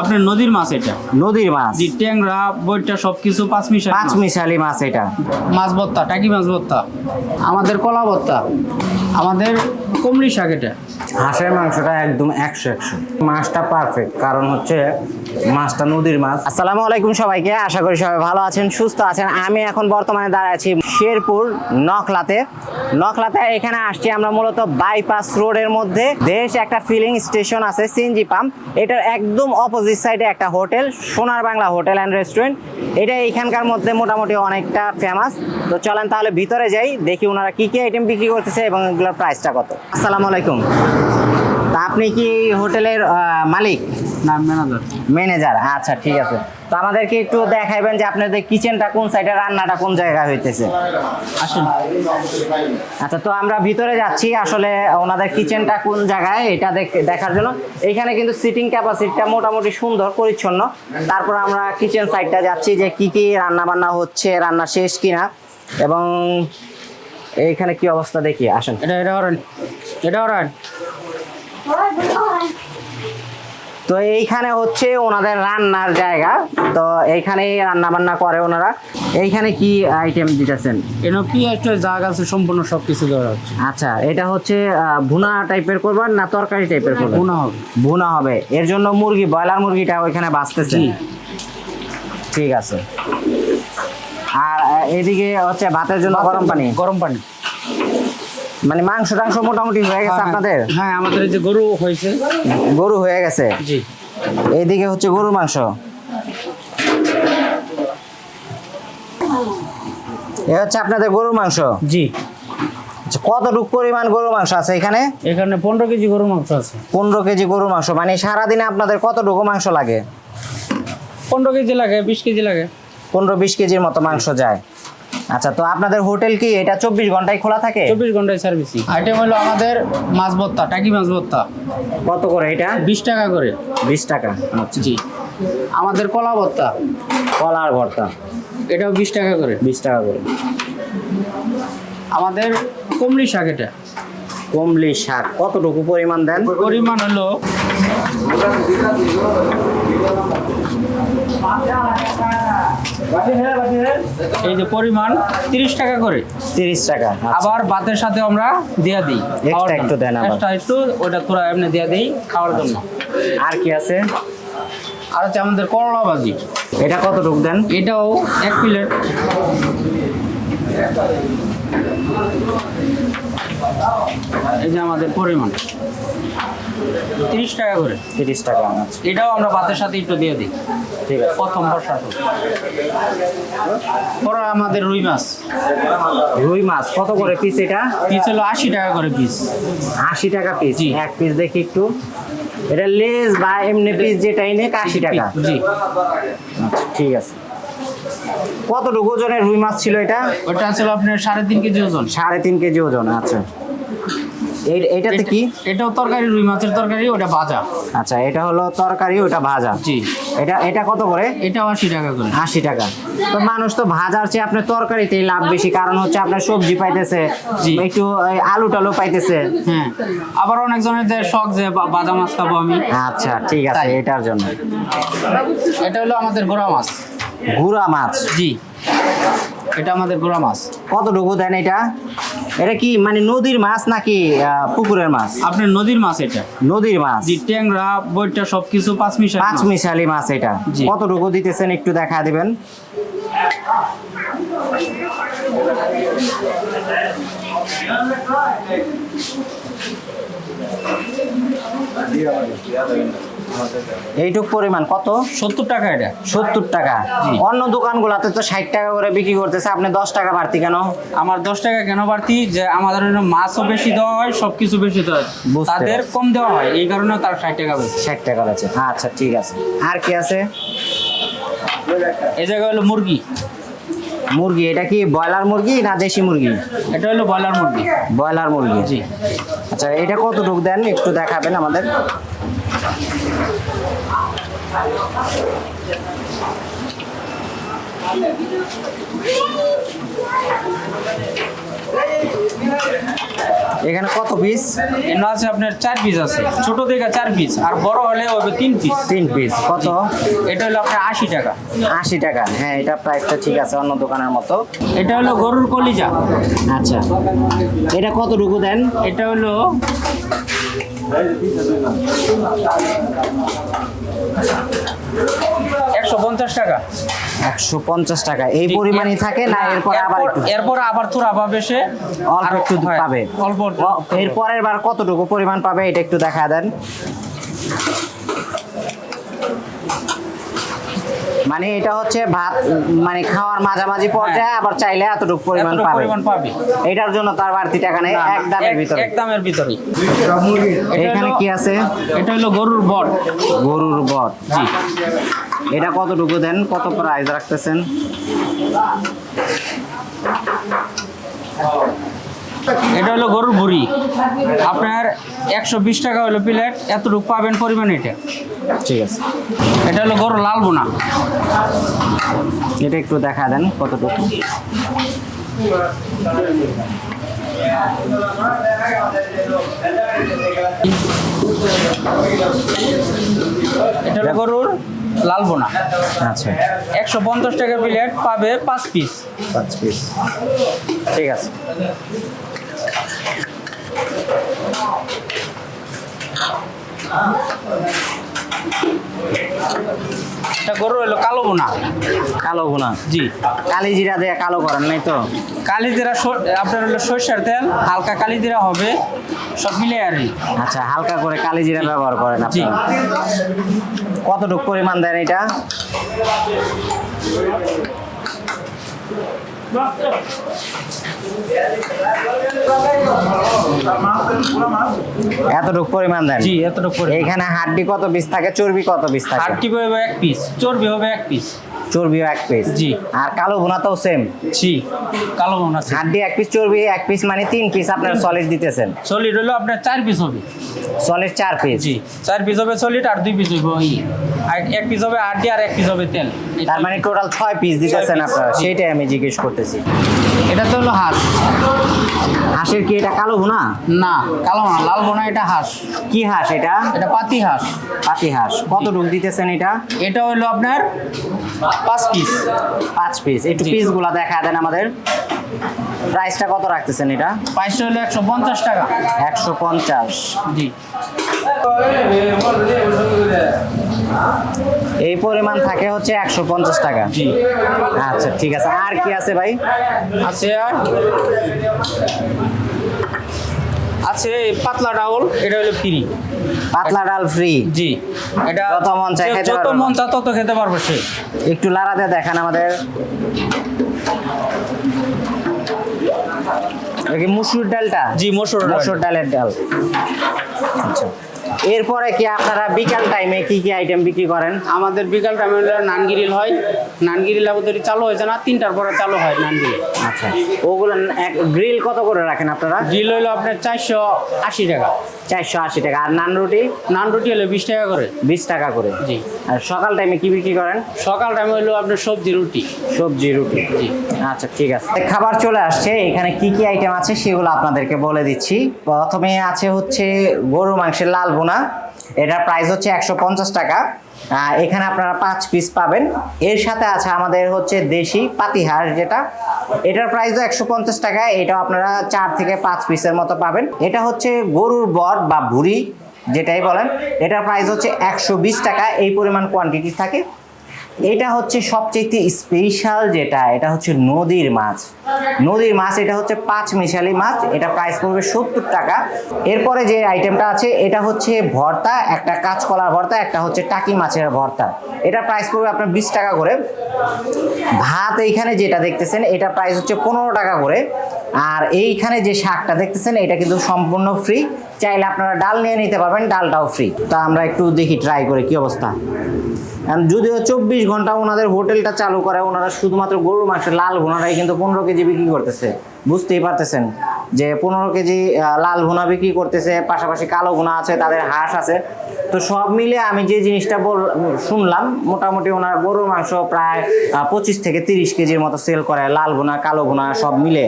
আপনার নদীর মাছ এটা? নদীর মাছ। জি ট্যাংরা বইটা সবকিছু পাঁচ মিশালি পাঁচ মিশালি মাছ এটা। মাছ ভর্তা টাকি মাছ ভর্তা? আমাদের কলা ভর্তা। আমাদের কুমড়ি শাক এটা। হাঁসের মাংসটা একদম একশো একশো। মাছটা পারফেক্ট কারণ হচ্ছে মাছটা নদীর মাছ। আসসালামু আলাইকুম সবাইকে, আশা করি সবাই ভালো আছেন, সুস্থ আছেন। আমি এখন বর্তমানে দাঁড়ায় আছি শেরপুর নকলাতে নকলাতে এখানে আসছি আমরা মূলত বাইপাস রোডের মধ্যে। দেশ একটা ফিলিং স্টেশন আছে, সিএনজি পাম্প এটার একদম অপোজিট সাইডে একটা হোটেল, সোনার বাংলা হোটেল অ্যান্ড রেস্টুরেন্ট এটা এইখানকার মধ্যে মোটামুটি অনেকটা ফেমাস তো চলেন তাহলে ভিতরে যাই, দেখি ওনারা কি কি আইটেম বিক্রি করতেছে এবং এগুলোর প্রাইসটা কত। আসসালামু আলাইকুম। তা আপনি কি হোটেলের মালিক? না ম্যানেজার। ম্যানেজার আচ্ছা ঠিক আছে। তো আমাদেরকে একটু দেখাইবেন যে আপনাদের কিচেনটা কোন সাইডে রান্নাটা কোন জায়গায় হইতেছে। আসেন। আচ্ছা তো আমরা ভিতরে যাচ্ছি। আসলে ওনাদের কিচেনটা কোন জায়গায় এটা দেখ- দেখার জন্য। এইখানে কিন্তু সিটিং ক্যাপাসিটিটা মোটামুটি সুন্দর পরিচ্ছন্ন। তারপর আমরা কিচেন সাইডটা যাচ্ছি যে কি কি রান্না বান্না হচ্ছে রান্না শেষ কিনা। এবং এইখানে কি অবস্থা দেখি আসেন। এটা এটা এটা তো এইখানে হচ্ছে ওনাদের রান্নার জায়গা। তো এইখানেই রান্না বান্না করে ওনারা। এইখানে কি আইটেম দিতেছেন? এনে কি একটা জায়গা আছে সম্পূর্ণ সব কিছু দেওয়া হচ্ছে। আচ্ছা এটা হচ্ছে ভুনা টাইপের করবেন না তরকারি টাইপের করবেন ভুনা হবে। ভুনা হবে। এর জন্য মুরগি ব্রয়লার মুরগিটা ওইখানে বাঁচতেছে। ঠিক আছে। আর এদিকে হচ্ছে ভাতের জন্য গরম পানি? গরম পানি। মানে মাংস টাংস মোটামুটি হয়ে গেছে আপনাদের? হ্যাঁ আমাদের এই যে গরু হয়েছে। গরু হয়ে গেছে? জি। এইদিকে হচ্ছে গরুর মাংস। এ হচ্ছে আপনাদের গরুর মাংস? জি। আচ্ছা, কতটুকু পরিমাণ গরুর মাংস আছে এখানে? এখানে পনেরো কেজি গরু মাংস আছে। পনেরো কেজি গরুর মাংস। মানে সারাদিনে আপনাদের কতটুকু মাংস লাগে? পনেরো কেজি লাগে বিশ কেজি লাগে। পনেরো বিশ কেজির মতো মাংস যায়। আচ্ছা তো আপনাদের হোটেল কি এটা চব্বিশ ঘন্টায় খোলা থাকে? চব্বিশ ঘন্টায় সার্ভিসিং আইটেম হলো আমাদের মাছ ভর্তা টাকি মাছ ভর্তা কত করে এটা? বিশ টাকা করে। বিশ টাকা আচ্ছা। জি। আমাদের কলা ভর্তা কলার ভর্তা। এটাও বিশ টাকা করে। বিশ টাকা করে। আমাদের কুমড়ি শাক এটা। কমলি শাক কতটুকু পরিমাণ দেন? পরিমাণ হলো এই যে পরিমাণ তিরিশ টাকা করে। তিরিশ টাকা আচ্ছা। আবার ভাতের সাথে আমরা দিয়া দিই একটু দেন। Extra একটু ওটা তোরা এমনি দিয়া দিই খাওয়ার জন্য। আর কি আছে? আর হচ্ছে আমাদের করলা ভাজি। এটা কতটুকু দেন? এটাও এক প্লেট। এই যে আমাদের পরিমাণ। তিরিশ টাকা করে। তিরিশ টাকা আচ্ছা এটাও আমরা ভাতের সাথে একটু দিয়ে দিই। ঠিক আছে। প্রথম বর্ষা পরে আমাদের রুই মাছ। রুই মাছ। কত করে পিস এটা? পিস হলো আশি টাকা করে পিস আশি টাকা পিস। এক পিস দেখি একটু। এটা লেজ বা এমনি পিস যেটাই নেক আশি টাকা। জি। আচ্ছা ঠিক আছে। কতটুকু ওজনের রুই মাছ ছিল এটা? ওটা ছিল আপনার সাড়ে তিন কেজি ওজন। সাড়ে তিন কেজি ওজন আচ্ছা। এই- এইটাতে কি? এটাও তরকারি রুই মাছের তরকারি ওটা ভাজা। আচ্ছা এটা হলো তরকারি ওটা ভাজা। জি। এটা এটা কত করে? এটাও আশি টাকা করে। আশি টাকা। তো মানুষ তো ভাজার চেয়ে আপনার তরকারিতেই লাভ বেশি কারণ হচ্ছে আপনার সবজি পাইতেছে জি। একটু আলু টালু পাইতেছে। হ্যাঁ। আবার অনেকজনের যে শখ যে ভাজা মাছ খাব আমি। আচ্ছা ঠিক আছে এটার জন্য। এটা হলো আমাদের গোড়া মাছ। গুড়া মাছ? জি। এটা আমাদের গোড়া মাছ। কতটুকু দেন এটা? এটা কি মানে নদীর মাছ নাকি পুকুরের মাছ? আপনার নদীর মাছ এটা। নদীর মাছ? জি ট্যাংরা বইটা সবকিছু পাঁচ মিশালি পাঁচ মাছ। মিশালি মাছ এটা। কতটুকু দিতেছেন একটু দেখা দিবেন? এইটুক পরিমাণ কত? সত্তর টাকা এটা। সত্তর টাকা। অন্য দোকানগুলোতে তো ষাট টাকা করে বিক্রি করতেছে আপনি দশ টাকা বাড়তি কেন? আমার দশ টাকা কেন বাড়তি? যে আমাদের মাছও বেশি দেওয়া হয় সবকিছু বেশি দেওয়া হয়। তাদের কম দেওয়া হয় এই কারণে তার ষাট টাকা বেশি। ষাট টাকা আছে আচ্ছা ঠিক আছে। আর কি আছে? এই জায়গায় হলো মুরগি। মুরগি এটা কি ব্রয়লার মুরগি না দেশি মুরগি? এটা হলো ব্রয়লার মুরগি। ব্রয়লার মুরগি। জি। আচ্ছা এটা কতটুকু দেন? একটু দেখাবেন আমাদের। এখানে কত পিস এখানে আছে আপনার চার পিস আছে। ছোট থেকে চার পিস আর বড় হলে হবে তিন পিস তিন পিস কত? এটা হলো আপনার আশি টাকা। আশি টাকা। হ্যাঁ এটা প্রাইসটা ঠিক আছে অন্য দোকানের মতো। এটা হলো গরুর কলিজা। আচ্ছা। এটা কতটুকু দেন? এটা হলো একশো পঞ্চাশ টাকা। একশো পঞ্চাশ টাকা। এই পরিমাণই থাকে না? এরপর আবার এরপর- আবার থোড়া পাবে সে অল্প একটু পাবে। অল্প একটু। ও, এর পরের বার কতটুকু পরিমাণ পাবে এটা একটু দেখা দেন। মানে এটা হচ্ছে ভাত মানে খাওয়ার মাঝামাঝি পর্যায়ে আবার চাইলে এতটুকু পরিমাণ পাবে। এটার জন্য তার বাড়তি টাকা নেই এক দামের ভিতরে। এক দামের ভিতরে। এখানে কি আছে? এটা হলো গরুর বট। গরুর বট। জি। এটা কতটুকু দেন? কত প্রাইস রাখতেছেন? এটা হলো গরুর ভুড়ি। আপনার একশো বিশ টাকা হলো প্লেট এতটুকু পাবেন পরিমাণ এটা। ঠিক আছে। এটা হলো গরুর লাল বোনা এটা একটু দেখা দেন কতটুকু। এটা হলো গরুর লাল বোনা আচ্ছা। একশো পঞ্চাশ টাকা প্লেট পাবে পাঁচ পিস। পাঁচ পিস। ঠিক আছে। এটা গরু হলো কালো বোনা কালো জি। কালি জিরা দিয়ে কালো করেন নাই তো? কালি জিরা আপনার হলো সরষের তেল হালকা কালি জিরা হবে সব মিলে আর কি। আচ্ছা হালকা করে কালি জিরা ব্যবহার করেন জি। কতটুকু পরিমাণ দেন এটা? এতটুকু পরিমাণ দেন। জি এতটুকু এখানে হাড্ডি কত পিস থাকে? চর্বি কত পিস থাকে? হাড্ডি হবে এক পিস চর্বি হবে এক পিস চর্বিও এক পিস জি। আর কালো তো সেম জি কালো বোনা আছে হাড্ডি এক পিস চর্বি এক পিস মানে তিন পিস আপনার সলিড দিতেছেন। সলিড হলো আপনার চার পিস হবে। সলিড চার পিস জি চার পিস হবে সলিড আর দুই পিস হবে ওই আর এক পিস হবে হাড্ডি আর এক পিস হবে তেল। তার মানে টোটাল ছয় পিস দিতেছেন আপনারা। সেটাই আমি জিজ্ঞেস করতেছি। এটা তো হলো হাঁস। হাঁসের কি এটা কালো ভুনা? না কালো না লাল বোনা এটা হাঁস। কি হাঁস এটা? এটা পাতি হাঁস। পাতি হাঁস। কত ডুক দিতেছেন এটা? এটা হলো আপনার পাঁচ পিস পাঁচ পিস একটু জি। পিস দেখা দেন আমাদের। প্রাইসটা কত রাখতেছেন এটা? প্রাইসটা হলো একশো পঞ্চাশ টাকা। একশো পঞ্চাশ। জি। এই পরিমাণ থাকে হচ্ছে একশো পঞ্চাশ টাকা। জি। আচ্ছা ঠিক আছে। আর কি আছে ভাই? আছে আর? আছে পাতলা ডাউল এটা হলো ফ্রি পাতলা ডাল ফ্রি জি। এটা যত মন যে- খেতে যত মন চায় তত খেতে পারবে সে। একটু লাড়াতে দেখান আমাদের। মুসুর ডালটা? জি মসুর ডাল। মসুর ডালের ডাল। আচ্ছা। এরপরে কি আপনারা বিকাল টাইমে কি কি আইটেম বিক্রি করেন? আমাদের বিকাল টাইমে হলো নান গ্রিল হয়। নান গ্রিল আমাদের চালু হয়েছে না তিনটার পরে চালু হয় নান গ্রিল আচ্ছা ওগুলো এক গ্রিল কত করে রাখেন আপনারা? গ্রিল হলো আপনার চারশো আশি টাকা। চারশো আশি টাকা। আর নান রুটি নান রুটি হলো বিশ টাকা করে। বিশ টাকা করে। জি। আর সকাল টাইমে কি বিক্রি করেন? সকাল টাইমে হলো আপনার সবজি রুটি। সবজি রুটি। জি। আচ্ছা ঠিক আছে। খাবার চলে আসছে। এখানে কি কি আইটেম আছে সেগুলো আপনাদেরকে বলে দিচ্ছি। প্রথমে আছে হচ্ছে গরু মাংসের লাল বোনা এটার প্রাইস হচ্ছে একশো পঞ্চাশ টাকা। এখানে আপনারা পাঁচ পিস পাবেন। এর সাথে আছে আমাদের হচ্ছে দেশি পাতিহার যেটা। এটার প্রাইস একশো পঞ্চাশ টাকা। এটাও আপনারা চার থেকে পাঁচ পিসের মতো পাবেন। এটা হচ্ছে গরুর বট বা ভুড়ি, যেটাই বলেন। এটার প্রাইস হচ্ছে একশো বিশ টাকা। এই পরিমাণ কোয়ান্টিটি থাকে। এটা হচ্ছে সবচেয়ে স্পেশাল যেটা, এটা হচ্ছে নদীর মাছ। নদীর মাছ, এটা হচ্ছে পাঁচ মিশালি মাছ, এটা প্রাইস পড়বে সত্তর টাকা। এরপরে যে আইটেমটা আছে, এটা হচ্ছে ভর্তা, একটা কাঁচকলার ভর্তা, একটা হচ্ছে টাকি মাছের ভর্তা। এটা প্রাইস পড়বে আপনার বিশ টাকা করে। ভাত এইখানে যেটা দেখতেছেন, এটা প্রাইস হচ্ছে পনেরো টাকা করে। আর এইখানে যে শাকটা দেখতেছেন, এটা কিন্তু সম্পূর্ণ ফ্রি চাইলে আপনারা ডাল নিয়ে নিতে পারবেন, ডালটাও ফ্রি তা আমরা একটু দেখি ট্রাই করে কি অবস্থা। যদিও চব্বিশ ঘণ্টা ওনাদের হোটেলটা চালু করে, ওনারা শুধুমাত্র গরুর মাংস লাল ঘোনাটাই কিন্তু পনেরো কেজি বিক্রি করতেছে। বুঝতেই পারতেছেন। যে পনেরো কেজি লাল ভুনা বিক্রি করতেছে, পাশাপাশি কালো ভুনা আছে, তাদের হাঁস আছে। তো সব মিলে আমি যে জিনিসটা বল শুনলাম, মোটামুটি ওনার গরুর মাংস প্রায় পঁচিশ থেকে তিরিশ কেজির মতো সেল করে, লাল ভুনা, কালো ভুনা, সব মিলে।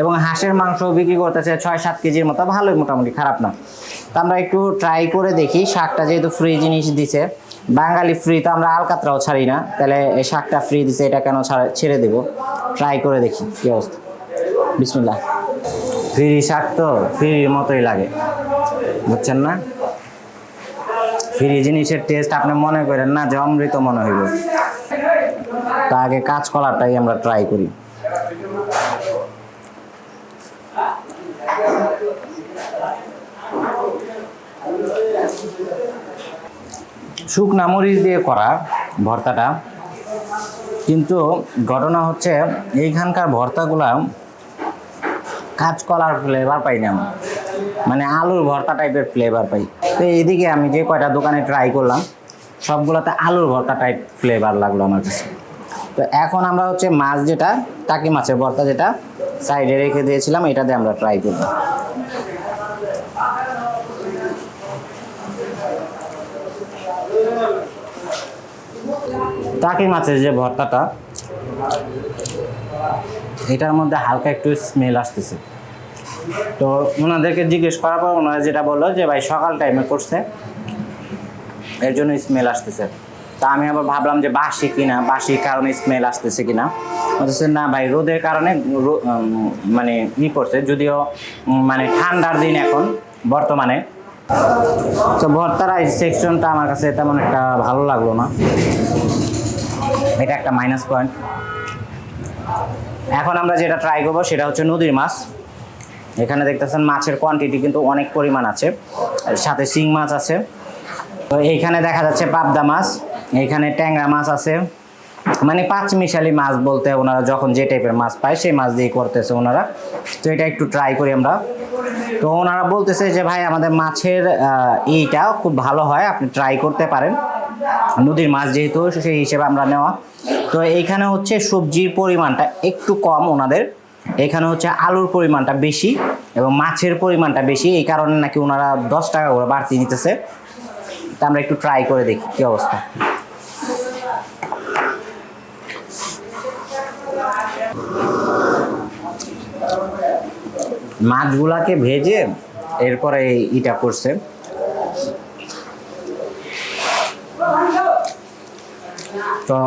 এবং হাঁসের মাংস বিক্রি করতেছে ছয় সাত কেজির মতো, ভালোই মোটামুটি, খারাপ না। তো আমরা একটু ট্রাই করে দেখি, শাকটা যেহেতু ফ্রি জিনিস দিছে। বাঙালি ফ্রি তো আমরা আলকাতরাও ছাড়ি না, তাহলে এই শাকটা ফ্রি দিছে, এটা কেন ছেড়ে দেব? ট্রাই করে দেখি, কি অবস্থা। বিসমিল্লাহ। ফ্রি শাক তো ফ্রির মতোই লাগে, বুঝছেন না? ফ্রি জিনিসের টেস্ট আপনি মনে করেন না যে অমৃত মনে হইব। তা আগে কাঁচকলাটাই আমরা ট্রাই করি। শুকনা মরিচ দিয়ে করা ভর্তাটা। কিন্তু ঘটনা হচ্ছে, এইখানকার ভর্তাগুলা কাঁচকলার ফ্লেভার পাই না। মানে আলুর ভর্তা টাইপের ফ্লেভার পাই। তো এইদিকে আমি যে কয়টা দোকানে ট্রাই করলাম, সবগুলোতে আলুর ভর্তা টাইপ ফ্লেভার লাগল আমার কাছে। তো এখন আমরা হচ্ছে মাছ যেটা, টাকি মাছের ভর্তা যেটা সাইডে রেখে দিয়েছিলাম, এটা দিয়ে আমরা ট্রাই করব। টাকি মাছের যে ভর্তাটা এটার মধ্যে হালকা একটু স্মেল আসতেছে। তো ওনাদেরকে জিজ্ঞেস করার পর ওনারা যেটা বলল যে, ভাই, সকাল টাইমে করছে। এর জন্য স্মেল আসতেছে। তা আমি আবার ভাবলাম যে, বাসি কিনা? বাসি কারণে স্মেল আসতেছে কিনা? বলতেছে না ভাই, রোদের কারণে মানে ই করছে। যদিও মানে ঠান্ডার দিন এখন, বর্তমানে। তো ভর্তার এই সেকশনটা আমার কাছে তেমন একটা ভালো লাগল না। এটা একটা মাইনাস পয়েন্ট এখন আমরা যেটা ট্রাই করব সেটা হচ্ছে নদীর মাছ। এখানে দেখতেছেন মাছের কোয়ান্টিটি কিন্তু অনেক পরিমাণ আছে। সাথে শিং মাছ আছে। তো এইখানে দেখা যাচ্ছে পাবদা মাছ, এইখানে ট্যাংরা মাছ আছে। মানে পাঁচ মিশালি মাছ বলতে ওনারা যখন যে টাইপের মাছ পায় সেই মাছ দিয়ে করতেছে ওনারা। তো এটা একটু ট্রাই করি আমরা। তো ওনারা বলতেছে যে, ভাই, আমাদের মাছের এইটা খুব ভালো হয়, আপনি ট্রাই করতে পারেন। নদীর মাছ যেহেতু, সেই হিসেবে আমরা নেওয়া। তো এইখানে হচ্ছে সবজির পরিমাণটা একটু কম ওনাদের। এখানে হচ্ছে আলুর পরিমাণটা বেশি এবং মাছের পরিমাণটা বেশি। এই কারণে নাকি ওনারা দশ টাকা করে বাড়তি নিতেছে তা আমরা একটু ট্রাই করে দেখি কি অবস্থা। মাছগুলাকে ভেজে এরপরে ইটা করছে। তো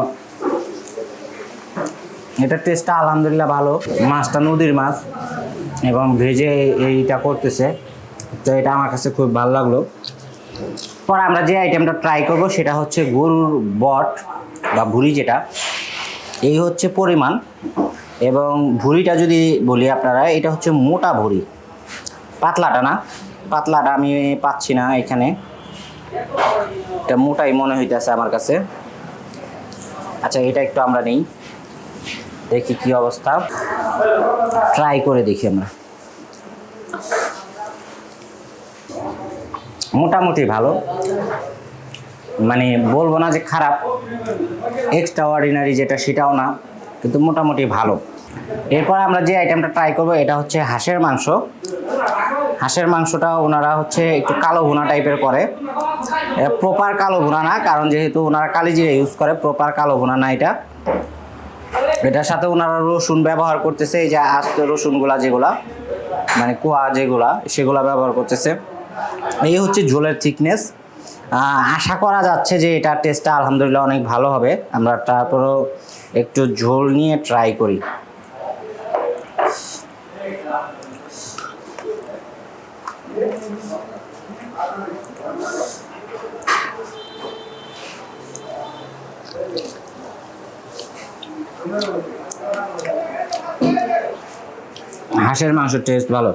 এটা টেস্টটা আলহামদুলিল্লাহ ভালো। মাছটা নদীর মাছ এবং ভেজে এইটা করতেছে। তো এটা আমার কাছে খুব ভালো লাগল। পরে আমরা যে আইটেমটা ট্রাই করব সেটা হচ্ছে গরুর বট বা ভুড়ি যেটা, এই হচ্ছে পরিমাণ। এবং ভুড়িটা যদি বলি আপনারা, এটা হচ্ছে মোটা ভুড়ি। পাতলাটা না, পাতলাটা আমি পাচ্ছি না এখানে। এটা মোটাই মনে হইতেছে আমার কাছে। আচ্ছা এটা একটু আমরা নেই। দেখি কি অবস্থা। ট্রাই করে দেখি আমরা। মোটামুটি ভালো। মানে বলব না যে খারাপ। এক্সট্রা অর্ডিনারি যেটা, সেটাও না, কিন্তু মোটামুটি ভালো। এরপর আমরা যে আইটেমটা ট্রাই করব, এটা হচ্ছে হাঁসের মাংস। হাঁসের মাংসটা ওনারা হচ্ছে একটু কালো ভুনা টাইপের করে। প্রপার কালো ভুনা না, কারণ যেহেতু ওনারা কালিজিরা ইউজ করে প্রপার কালো ভুনা না এটা। এটার সাথে ওনারা রসুন ব্যবহার করতেছে, এই যে আস্ত রসুনগুলা যেগুলা মানে কুয়া যেগুলা, সেগুলা ব্যবহার করতেছে। এই হচ্ছে ঝোলের থিকনেস আশা করা যাচ্ছে যে এটার টেস্টটা আলহামদুলিল্লাহ অনেক ভালো হবে। আমরা তারপরও একটু ঝোল নিয়ে ট্রাই করি। হাঁসের মাংসের টেস্ট ভালো।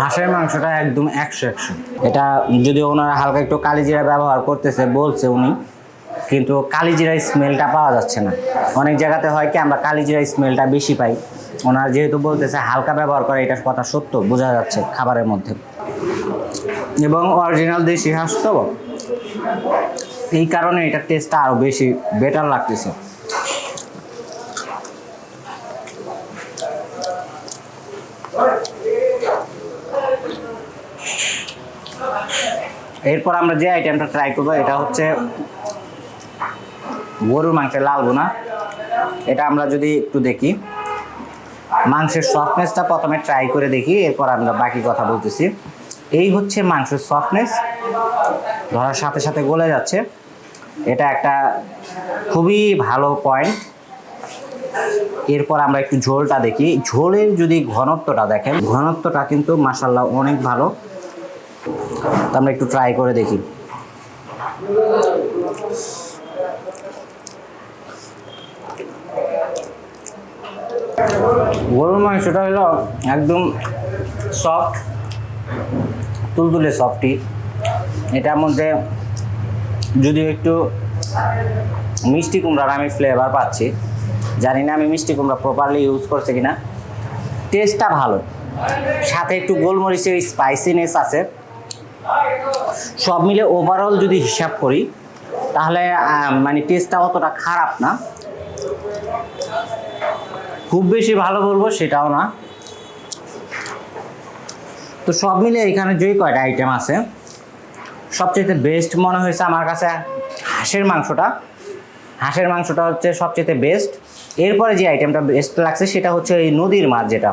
হাঁসের মাংসটা একদম একশো একশো। এটা যদি ওনারা হালকা একটু কালিজিরা ব্যবহার করতেছে, বলছে উনি, কিন্তু কালিজিরা স্মেলটা পাওয়া যাচ্ছে না। অনেক জায়গাতে হয় কি, আমরা কালিজিরা স্মেলটা বেশি পাই। ওনারা যেহেতু বলতেছে হালকা ব্যবহার করে, এটা কথা সত্য, বোঝা যাচ্ছে খাবারের মধ্যে। এবং অরিজিনাল দেশি হাঁস তো? এই কারণে এটা টেস্টটা আরও বেশি বেটার লাগতেছে। এরপর আমরা যে আইটেমটা ট্রাই করব, এটা হচ্ছে গরুর মাংসের লাল বোনা এটা আমরা যদি একটু দেখি, মাংসের সফটনেসটা প্রথমে ট্রাই করে দেখি, এরপর আমরা বাকি কথা বলতেছি। এই হচ্ছে মাংসের সফটনেস ধরার সাথে সাথে গলে যাচ্ছে। এটা একটা খুবই ভালো পয়েন্ট এরপর আমরা একটু ঝোলটা দেখি। ঝোলের যদি ঘনত্বটা দেখেন, ঘনত্বটা কিন্তু মাসাল্লাহ অনেক ভালো। আমরা একটু ট্রাই করে দেখি। গরুর মাংসটা হলো একদম সফট তুলতুলে সফটি এটার মধ্যে যদি একটু মিষ্টি কুমড়ার আমি ফ্লেভার পাচ্ছি, জানি না আমি মিষ্টি কুমড়া প্রপারলি ইউজ করছি কিনা। টেস্টটা ভালো। সাথে একটু গোলমরিচের স্পাইসিনেস আছে। সব মিলে ওভারঅল যদি হিসাব করি, তাহলে মানে টেস্টটা অতটা খারাপ না। খুব বেশি ভালো বলব সেটাও না। তো সব মিলে এখানে যেই কয়টা আইটেম আছে সবচেয়ে বেস্ট মনে হয়েছে আমার কাছে হাঁসের মাংসটা। হাঁসের মাংসটা হচ্ছে সবচেয়ে বেস্ট এরপরে যে আইটেমটা বেস্ট লাগছে সেটা হচ্ছে এই নদীর মাছ যেটা।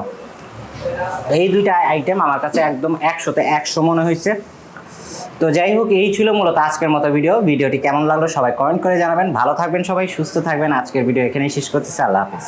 এই দুইটা আইটেম আমার কাছে একদম একশোতে একশো মনে হয়েছে। তো যাই হোক, এই ছিল মূলত আজকের মতো ভিডিও ভিডিওটি কেমন লাগল সবাই কমেন্ট করে জানাবেন। ভালো থাকবেন সবাই, সুস্থ থাকবেন। আজকের ভিডিও এখানেই শেষ করতেছি। আল্লাহ হাফিজ।